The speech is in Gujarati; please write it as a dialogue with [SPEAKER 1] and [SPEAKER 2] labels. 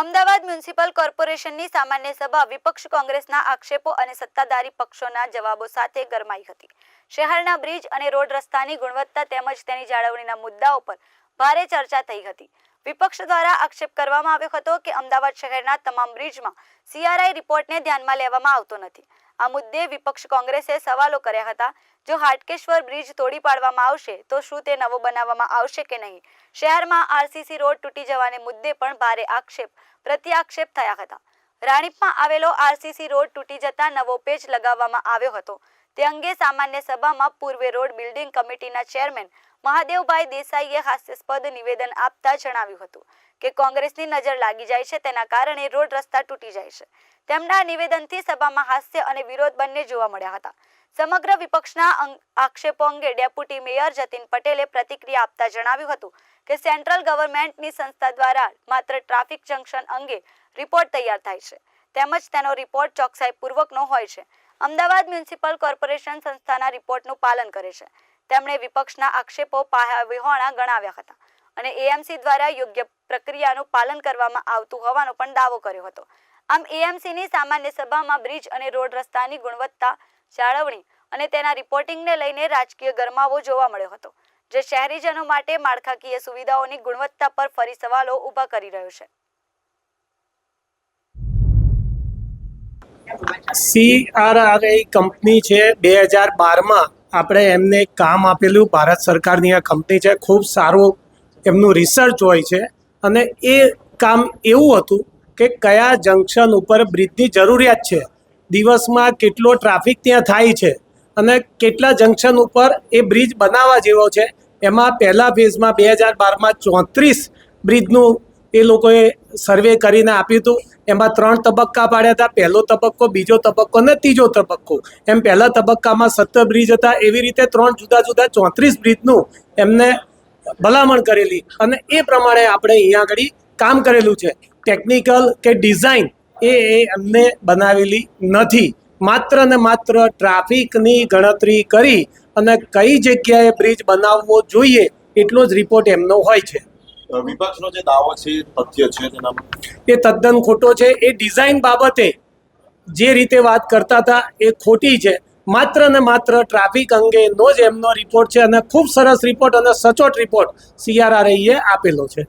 [SPEAKER 1] અમદાવાદ મ્યુનિસિપલ કોર્પોરેશનની સામાન્ય સભા વિપક્ષ કોંગ્રેસના આક્ષેપો અને સત્તાધારી પક્ષોના જવાબો સાથે ગરમાઈ હતી. શહેરના બ્રિજ અને રોડ રસ્તાની ગુણવત્તા તેમજ તેની જાળવણીના મુદ્દાઓ પર ભારે ચર્ચા થઈ હતી. વિપક્ષ દ્વારા આક્ષેપ કરવામાં આવ્યો હતો કે અમદાવાદ શહેરના તમામ બ્રિજમાં સીઆરઆઈ રિપોર્ટને ધ્યાનમાં લેવામાં આવતો નથી. આ મુદ્દે વિપક્ષ કોંગ્રેસે સવાલો કર્યા હતા, જો હાટકેશ્વર બ્રિજ તોડી પાડવામાં આવશે, તો શું તે નવો બનાવવામાં આવશે કે નહીં? શહેરમાં આરસીસી રોડ તૂટી જવાને મુદ્દે પણ ભારે આક્ષેપ, પ્રત્યાક્ષેપ થયા હતા. રાણીપમાં આવેલો આરસીસી રોડ તૂટી જતા નવો પેચ લગાવવામાં આવ્યો હતો. તે અંગે સામાન્ય સભામાં પૂર્વે રોડ બિલ્ડિંગ કમિટીના ચેરમેન મહાદેવભાઈ દેસાઈએ હાસ્યાસ્પદ નિવેદન આપતા જણાવ્યું હતું કે કોંગ્રેસની નજર લાગી જાય છે, તેના કારણે રોડ રસ્તા તૂટી જાય છે. તેમના નિવેદનથી સભામાં હાસ્ય અને વિરોધ બંને જોવા મળ્યા હતા. સમગ્ર વિપક્ષના આક્ષેપો અંગે ડેપ્યુટી મેયર જતીન પટેલે પ્રતિક્રિયા આપતા જણાવ્યું હતું કે સેન્ટ્રલ ગવર્મેન્ટની સંસ્થા દ્વારા માત્ર ટ્રાફિક જંકશન અંગે રિપોર્ટ તૈયાર થાય છે. તેમજ તેનો રિપોર્ટ ચોકસાઈપૂર્વકનો હોય છે. અમદાવાદ મ્યુનિસિપલ કોર્પોરેશન સંસ્થાના રિપોર્ટનું પાલન કરે છે. તેમણે વિપક્ષના આક્ષેપો પાયાવિહોણા ગણાવ્યા હતા અને એએમસી દ્વારા યોગ્ય પ્રક્રિયાનું પાલન કરવામાં આવતું હોવાનો પણ દાવો કર્યો હતો. આમ એએમસીની સામાન્ય સભામાં બ્રિજ અને રોડ રસ્તાની ગુણવત્તા, જાળવણી અને તેના રિપોર્ટિંગને લઈને રાજકીય ગરમાવો જોવા મળ્યો હતો, જે શહેરીજનો માટે માળખાકીય સુવિધાઓની ગુણવત્તા પર ફરી સવાલો ઊભા કરી રહ્યો છે.
[SPEAKER 2] સીઆરઆરઆઈ કંપની છે. બે હજાર બારમાં આપણે એમને કામ આપેલું. ભારત સરકારની આ કંપની છે. ખૂબ સારું એમનું રિસર્ચ હોય છે. અને એ કામ એવું હતું કે કયા જંકશન ઉપર બ્રિજની જરૂરિયાત છે. દિવસમાં કેટલો ટ્રાફિક ત્યાં થાય છે. અને કેટલા જંકશન ઉપર એ બ્રિજ બનાવવા જેવો છે. એમાં પહેલા ફેઝમાં બે હજાર બારમાં ચોત્રીસ બ્રિજનું એ લોકોએ સર્વે કરીને આપ્યું હતું. એમાં ત્રણ તબક્કા પાડ્યા હતા. પહેલો તબક્કો, બીજો તબક્કો અને ત્રીજો તબક્કો. એમ પહેલા તબક્કામાં સત્તર બ્રિજ હતા. એવી રીતે ત્રણ જુદા જુદા ચોત્રીસ બ્રિજનું એમને ભલામણ કરેલી. અને એ પ્રમાણે આપણે અહીંયા આગળ કામ કરેલું છે. ટેકનિકલ કે ડિઝાઇન એ એમને બનાવેલી નથી. માત્ર ને માત્ર ટ્રાફિકની ગણતરી કરી અને કઈ જગ્યાએ બ્રિજ બનાવવો જોઈએ એટલો જ રિપોર્ટ એમનો હોય છે.
[SPEAKER 3] વિપક્ષનો જે દાવો છે તથ્ય છે તેના
[SPEAKER 2] એ તદ્દન ખોટો છે. એ ડિઝાઇન બાબતે જે રીતે વાત કરતા હતા એ ખોટી છે. માત્ર ને માત્ર ટ્રાફિક અંગેનો જ એમનો રિપોર્ટ છે અને ખૂબ સરસ રિપોર્ટ અને સચોટ રિપોર્ટ સીઆરઆરઆઈએ આપેલો છે.